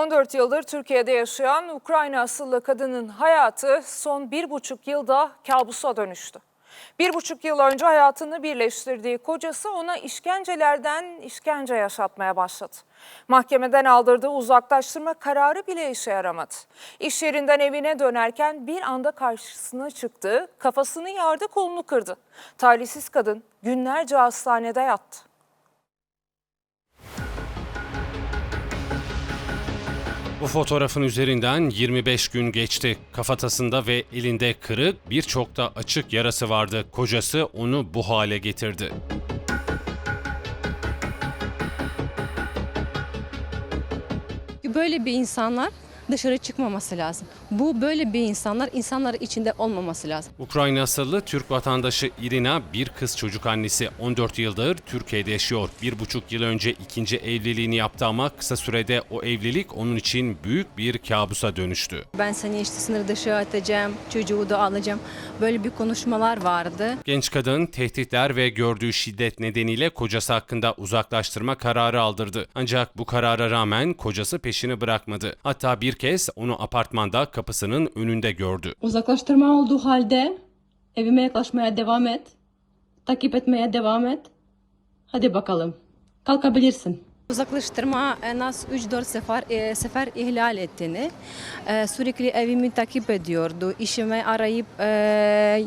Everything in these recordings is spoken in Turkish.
14 yıldır Türkiye'de yaşayan Ukrayna asıllı kadının hayatı son bir buçuk yılda kabusa dönüştü. Bir buçuk yıl önce hayatını birleştirdiği kocası ona işkencelerden işkence yaşatmaya başladı. Mahkemeden aldırdığı uzaklaştırma kararı bile işe yaramadı. İş yerinden evine dönerken bir anda karşısına çıktı, kafasını yardı, kolunu kırdı. Talihsiz kadın günlerce hastanede yattı. Bu fotoğrafın üzerinden 25 gün geçti. Kafatasında ve elinde kırık, birçok da açık yarası vardı. Kocası onu bu hale getirdi. Böyle bir insanlar dışarı çıkmaması lazım. Bu böyle bir insanlar insanlar içinde olmaması lazım. Ukrayna asıllı Türk vatandaşı Irina bir kız çocuk annesi 14 yıldır Türkiye'de yaşıyor. Bir buçuk yıl önce ikinci evliliğini yaptı ama kısa sürede o evlilik onun için büyük bir kabusa dönüştü. Ben seni işte sınır dışı atacağım, çocuğu da alacağım. Böyle bir konuşmalar vardı. Genç kadın tehditler ve gördüğü şiddet nedeniyle kocası hakkında uzaklaştırma kararı aldırdı. Ancak bu karara rağmen kocası peşini bırakmadı. Hatta bir kez onu apartmanda kapısının önünde gördü. Uzaklaştırma olduğu halde evime yaklaşmaya devam et. Takip etmeye devam et. Hadi bakalım. Kalkabilirsin. Uzaklaştırma en az 3-4 sefer, e, sefer ihlal ettiğini, e, sürekli evimi takip ediyordu, işime arayıp e,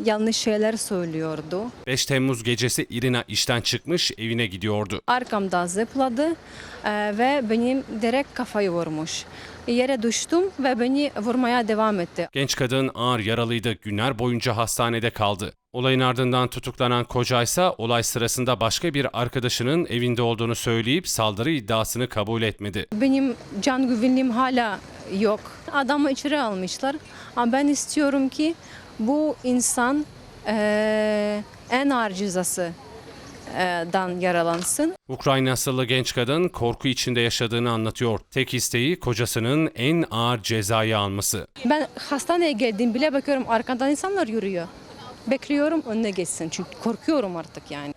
yanlış şeyler söylüyordu. 5 Temmuz gecesi Irina işten çıkmış evine gidiyordu. Arkamda zıpladı e, ve benim direkt kafayı vurmuş. Yere düştüm ve beni vurmaya devam etti. Genç kadın ağır yaralıydı. Günler boyunca hastanede kaldı. Olayın ardından tutuklanan kocaysa olay sırasında başka bir arkadaşının evinde olduğunu söyleyip saldırı iddiasını kabul etmedi. Benim can güvenliğim hala yok. Adamı içeri almışlar. Ama ben istiyorum ki bu insan eee, en ağır cezası dan yaralansın. Ukrayna asıllı genç kadın korku içinde yaşadığını anlatıyor. Tek isteği kocasının en ağır cezayı alması. Ben hastaneye geldim bile bakıyorum arkadan insanlar yürüyor. Bekliyorum önüne geçsin çünkü korkuyorum artık yani.